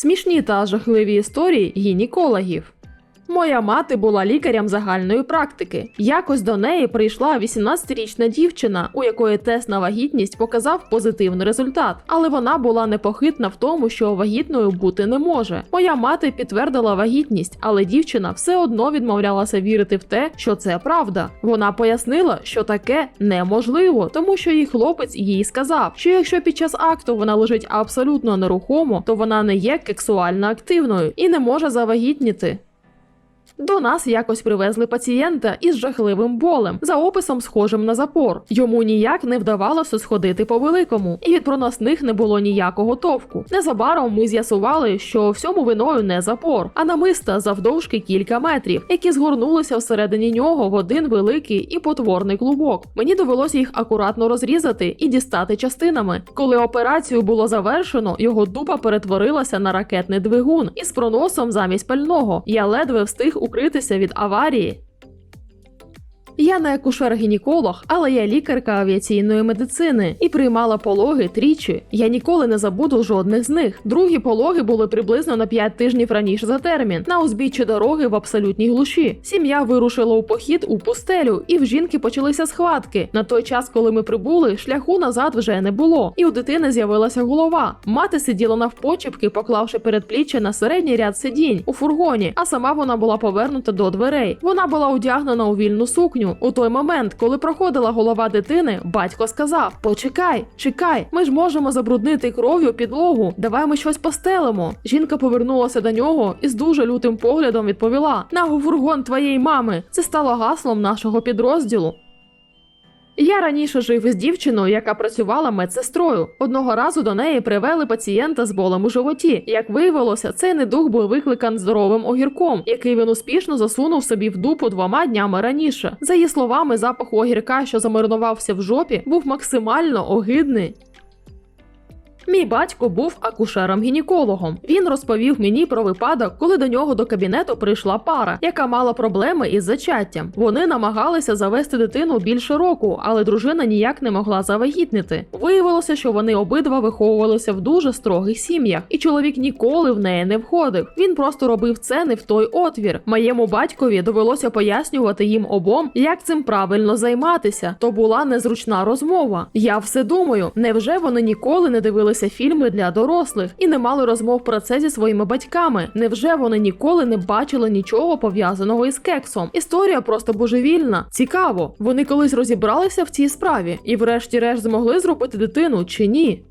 Смішні та жахливі історії гінекологів. Моя мати була лікарем загальної практики. Якось до неї прийшла 18-річна дівчина, у якої тест на вагітність показав позитивний результат, але вона була непохитна в тому, що вагітною бути не може. Моя мати підтвердила вагітність, але дівчина все одно відмовлялася вірити в те, що це правда. Вона пояснила, що таке неможливо, тому що її хлопець їй сказав, що якщо під час акту вона лежить абсолютно нерухомо, то вона не є кексуально активною і не може завагітніти. До нас якось привезли пацієнта із жахливим болем за описом, схожим на запор. Йому ніяк не вдавалося сходити по великому, і від проносних не було ніякого товку. Незабаром ми з'ясували, що всьому виною не запор, а намиста завдовжки кілька метрів, які згорнулися всередині нього в один великий і потворний клубок. Мені довелося їх акуратно розрізати і дістати частинами. Коли операцію було завершено, його дупа перетворилася на ракетний двигун із проносом замість пального. Я ледве встиг укритися від аварії. Я не акушер-гінеколог, але я лікарка авіаційної медицини і приймала пологи тричі. Я ніколи не забуду жодних з них. Другі пологи були приблизно на 5 тижнів раніше за термін, на узбіччі дороги в абсолютній глуші. Сім'я вирушила у похід у пустелю, і в жінки почалися схватки. На той час, коли ми прибули, шляху назад вже не було, і у дитини з'явилася голова. Мати сиділа навпочепки, поклавши передпліччя на середній ряд сидінь у фургоні, а сама вона була повернута до дверей. Вона була одягнена у вільну сукню. У той момент, коли проходила голова дитини, батько сказав: Почекай, чекай, ми ж можемо забруднити кров'ю підлогу. Давай ми щось постелимо. Жінка повернулася до нього і з дуже лютим поглядом відповіла: на фургон твоєї мами. Це стало гаслом нашого підрозділу. Я раніше жив із дівчиною, яка працювала медсестрою. Одного разу до неї привели пацієнта з болем у животі. Як виявилося, цей недуг був викликан здоровим огірком, який він успішно засунув собі в дупу двома днями раніше. За її словами, запах огірка, що замаринувався в жопі, був максимально огидний. Мій батько був акушером-гінекологом. Він розповів мені про випадок, коли до нього до кабінету прийшла пара, яка мала проблеми із зачаттям. Вони намагалися завести дитину більше року, але дружина ніяк не могла завагітнити. Виявилося, що вони обидва виховувалися в дуже строгих сім'ях, і чоловік ніколи в неї не входив. Він просто робив це не в той отвір. Моєму батькові довелося пояснювати їм обом, як цим правильно займатися. То була незручна розмова. Я все думаю, невже вони ніколи не дивилися фільми для дорослих і не мали розмов про це зі своїми батьками? Невже вони ніколи не бачили нічого пов'язаного із кексом? Історія просто божевільна. Цікаво, вони колись розібралися в цій справі і, врешті-решт, змогли зробити дитину чи ні?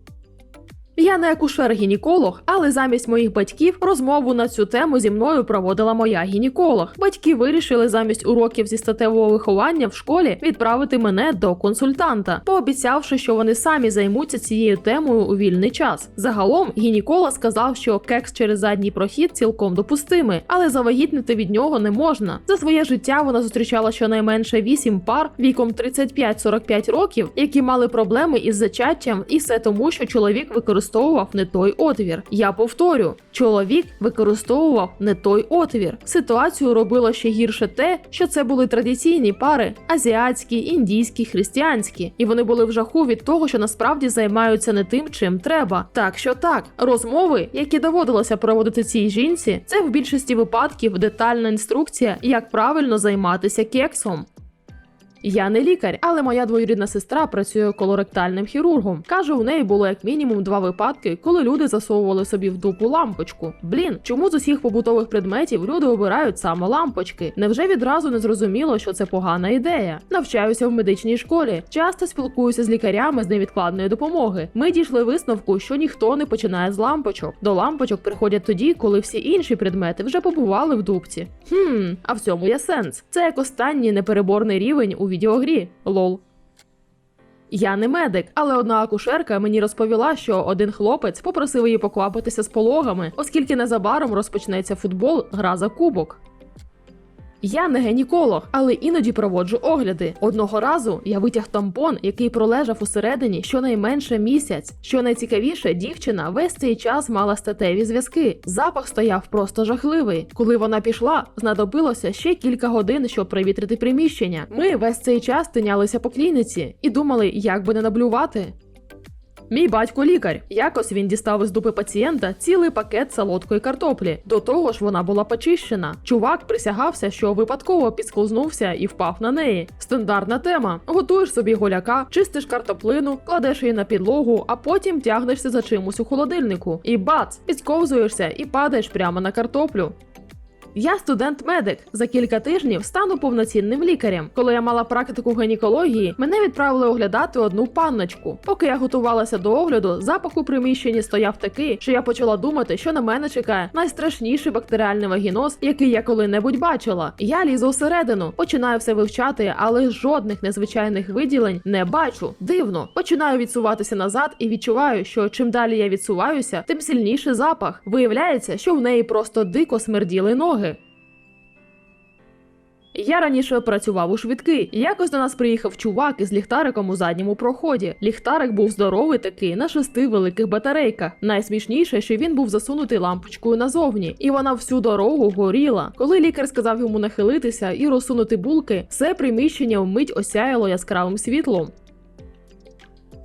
Я не акушер-гінеколог, але замість моїх батьків розмову на цю тему зі мною проводила моя гінеколог. Батьки вирішили замість уроків зі статевого виховання в школі відправити мене до консультанта, пообіцявши, що вони самі займуться цією темою у вільний час. Загалом гінеколог сказав, що кекс через задній прохід цілком допустимий, але завагітнити від нього не можна. За своє життя вона зустрічала щонайменше 8 пар віком 35-45 років, які мали проблеми із зачаттям, і все тому, що чоловік використовував не той отвір. Я повторю, чоловік використовував не той отвір. Ситуацію робило ще гірше те, що це були традиційні пари азіатські, індійські, християнські, і вони були в жаху від того, що насправді займаються не тим, чим треба. Так що так, розмови, які доводилося проводити цій жінці, це в більшості випадків детальна інструкція, як правильно займатися кексом. Я не лікар, але моя двоюрідна сестра працює колоректальним хірургом. Каже, у неї було як мінімум два випадки, коли люди засовували собі в дупу лампочку. Блін, чому з усіх побутових предметів люди обирають саме лампочки? Невже відразу не зрозуміло, що це погана ідея? Навчаюся в медичній школі. Часто спілкуюся з лікарями з невідкладної допомоги. Ми дійшли висновку, що ніхто не починає з лампочок. До лампочок приходять тоді, коли всі інші предмети вже побували в дупці. Хм, а в цьому є сенс. Це як останній непереборний рівень у відеогрі. Лол. Я не медик, але одна акушерка мені розповіла, що один хлопець попросив її поквапитися з пологами, оскільки незабаром розпочнеться футбол, гра за кубок. Я не гінеколог, але іноді проводжу огляди. Одного разу я витяг тампон, який пролежав усередині щонайменше місяць. Що найцікавіше, дівчина весь цей час мала статеві зв'язки. Запах стояв просто жахливий. Коли вона пішла, знадобилося ще кілька годин, щоб привітрити приміщення. Ми весь цей час тинялися по клініці і думали, як би не наблювати. Мій батько лікар. Якось він дістав із дупи пацієнта цілий пакет солодкої картоплі. До того ж, вона була почищена. Чувак присягався, що випадково підскознувся і впав на неї. Стандартна тема: готуєш собі голяка, чистиш картоплину, кладеш її на підлогу, а потім тягнешся за чимось у холодильнику. І бац, підсковзуєшся і падаєш прямо на картоплю. Я студент-медик. За кілька тижнів стану повноцінним лікарем. Коли я мала практику гінекології, мене відправили оглядати одну панночку. Поки я готувалася до огляду, запах у приміщенні стояв такий, що я почала думати, що на мене чекає найстрашніший бактеріальний вагіноз, який я коли-небудь бачила. Я лізу всередину, починаю все вивчати, але жодних незвичайних виділень не бачу. Дивно, починаю відсуватися назад і відчуваю, що чим далі я відсуваюся, тим сильніший запах. Виявляється, що в неї просто дико смерділи ноги. Я раніше працював у швидкий. Якось до нас приїхав чувак із ліхтариком у задньому проході. Ліхтарик був здоровий такий на шести великих батарейках. Найсмішніше, що він був засунутий лампочкою назовні, і вона всю дорогу горіла. Коли лікар сказав йому нахилитися і розсунути булки, все приміщення вмить осяяло яскравим світлом.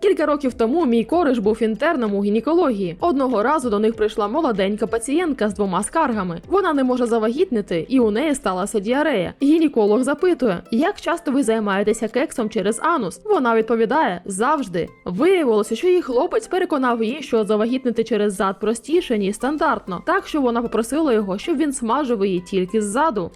Кілька років тому мій кореш був інтерном у гінекології. Одного разу до них прийшла молоденька пацієнтка з двома скаргами. Вона не може завагітнити, і у неї сталася діарея. Гінеколог запитує, як часто ви займаєтеся кексом через анус. Вона відповідає завжди. Виявилося, що її хлопець переконав її, що завагітнити через зад простіше ніж стандартно, так що вона попросила його, щоб він смажив її тільки ззаду.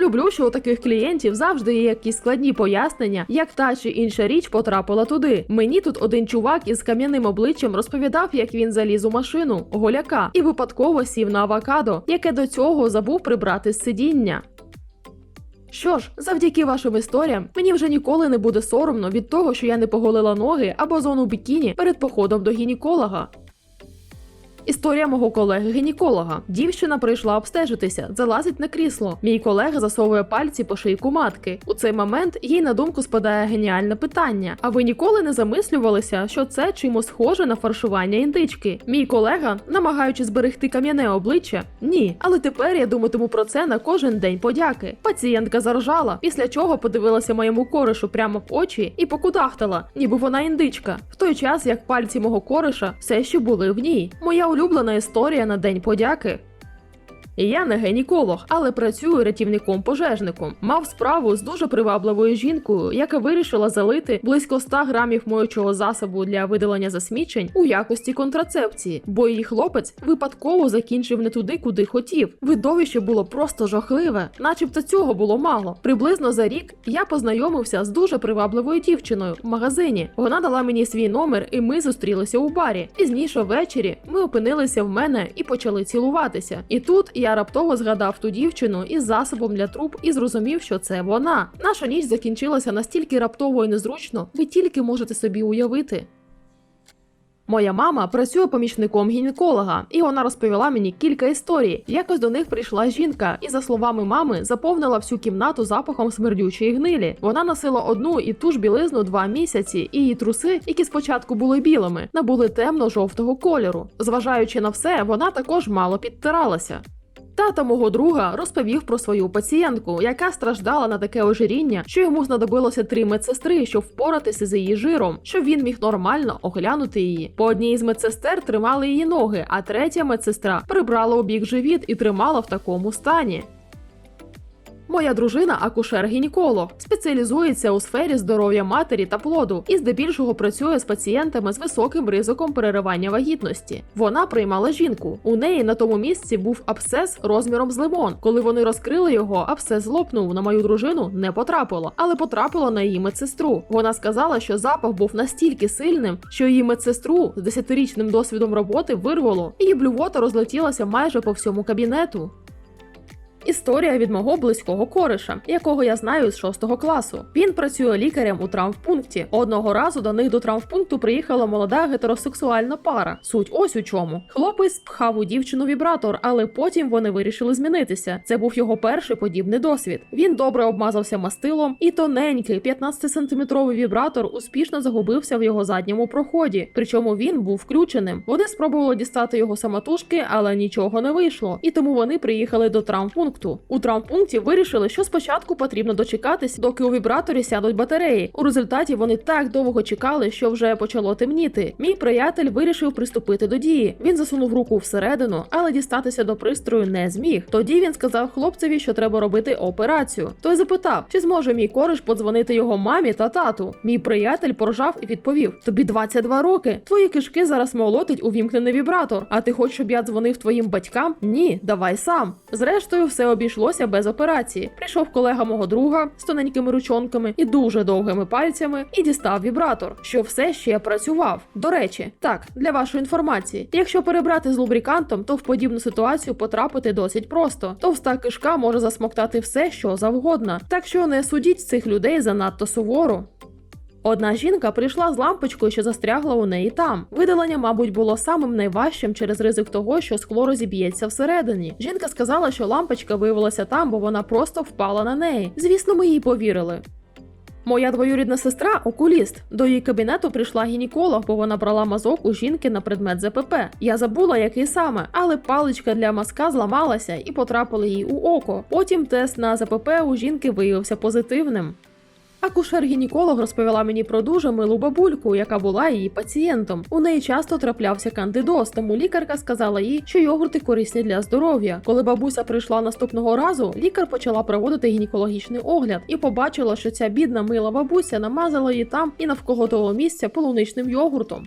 Люблю, що у таких клієнтів завжди є якісь складні пояснення, як та чи інша річ потрапила туди. Мені тут один чувак із кам'яним обличчям розповідав, як він заліз у машину голяка і випадково сів на авокадо, яке до цього забув прибрати з сидіння. Що ж, завдяки вашим історіям, мені вже ніколи не буде соромно від того, що я не поголила ноги або зону бікіні перед походом до гінеколога. Історія мого колеги-гінеколога. Дівчина прийшла обстежитися, залазить на крісло. Мій колега засовує пальці по шийку матки. У цей момент їй на думку спадає геніальне питання. А ви ніколи не замислювалися, що це чимось схоже на фаршування індички? Мій колега, намагаючись зберегти кам'яне обличчя, ні. Але тепер я думатиму про це на кожен день подяки. Пацієнтка заржала, після чого подивилася моєму коришу прямо в очі і покудахтала, ніби вона індичка. В той час як пальці мого кориша все ще були в ній. Моя улюблена історія на День подяки. Я не гінеколог, але працюю рятівником-пожежником. Мав справу з дуже привабливою жінкою, яка вирішила залити близько 100 грамів моючого засобу для видалення засмічень у якості контрацепції, бо її хлопець випадково закінчив не туди, куди хотів. Видовище було просто жахливе, начебто цього було мало. Приблизно за рік я познайомився з дуже привабливою дівчиною в магазині. Вона дала мені свій номер, і ми зустрілися у барі. Пізніше ввечері ми опинилися в мене і почали цілуватися. І тут я раптово згадав ту дівчину із засобом для труб і зрозумів, що це вона. Наша ніч закінчилася настільки раптово і незручно, ви тільки можете собі уявити. Моя мама працює помічником гінеколога, і вона розповіла мені кілька історій. Якось до них прийшла жінка, і, за словами мами, заповнила всю кімнату запахом смердючої гнилі. Вона носила одну і ту ж білизну два місяці, і її труси, які спочатку були білими, набули темно-жовтого кольору. Зважаючи на все, вона також мало підтиралася. Тато мого друга розповів про свою пацієнтку, яка страждала на таке ожиріння, що йому знадобилося три медсестри, щоб впоратися з її жиром, щоб він міг нормально оглянути її. По одній з медсестер тримали її ноги, а третя медсестра прибрала у бік живіт і тримала в такому стані. Моя дружина акушер-гінеколог, спеціалізується у сфері здоров'я матері та плоду і здебільшого працює з пацієнтами з високим ризиком переривання вагітності. Вона приймала жінку. У неї на тому місці був абсцес розміром з лимон. Коли вони розкрили його, абсцес лопнув. На мою дружину не потрапило, але потрапило на її медсестру. Вона сказала, що запах був настільки сильним, що її медсестру з десятирічним досвідом роботи вирвало, і її блювота розлетілася майже по всьому кабінету. Історія від мого близького кореша, якого я знаю з 6 класу. Він працює лікарем у травмпункті. Одного разу до них до травмпункту приїхала молода гетеросексуальна пара. Суть ось у чому. Хлопець пхав у дівчину вібратор, але потім вони вирішили змінитися. Це був його перший подібний досвід. Він добре обмазався мастилом, і тоненький 15-сантиметровий вібратор успішно загубився в його задньому проході. Причому він був включеним. Вони спробували дістати його самотужки, але нічого не вийшло. І тому вони приїхали до травмпункту травмпункту. У травмпункті вирішили, що спочатку потрібно дочекатись, доки у вібраторі сядуть батареї. У результаті вони так довго чекали, що вже почало темніти. Мій приятель вирішив приступити до дії. Він засунув руку всередину, але дістатися до пристрою не зміг. Тоді він сказав хлопцеві, що треба робити операцію. Той запитав, чи зможе мій кореш подзвонити його мамі та тату. Мій приятель поржав і відповів: Тобі 22 роки. Твої кишки зараз молотить увімкнений вібратор. А ти хочеш, щоб я дзвонив твоїм батькам? Ні, давай сам. Зрештою, все обійшлося без операції. Прийшов колега мого друга з тоненькими ручонками і дуже довгими пальцями і дістав вібратор, що все ще працював. До речі, так для вашої інформації, якщо перебрати з лубрикантом, то в подібну ситуацію потрапити досить просто. Товста кишка може засмоктати все, що завгодно. Так що не судіть цих людей занадто суворо. Одна жінка прийшла з лампочкою, що застрягла у неї там. Видалення, мабуть, було самим найважчим через ризик того, що скло розіб'ється всередині. Жінка сказала, що лампочка виявилася там, бо вона просто впала на неї. Звісно, ми їй повірили. Моя двоюрідна сестра окуліст. До її кабінету прийшла гінеколог, бо вона брала мазок у жінки на предмет ЗПП. Я забула, який саме, але паличка для мазка зламалася і потрапила їй у око. Потім тест на ЗПП у жінки виявився позитивним. Акушер-гінеколог розповіла мені про дуже милу бабульку, яка була її пацієнтом. У неї часто траплявся кандидоз, тому лікарка сказала їй, що йогурти корисні для здоров'я. Коли бабуся прийшла наступного разу, лікар почала проводити гінекологічний огляд і побачила, що ця бідна мила бабуся намазала її там і навколо того місця полуничним йогуртом.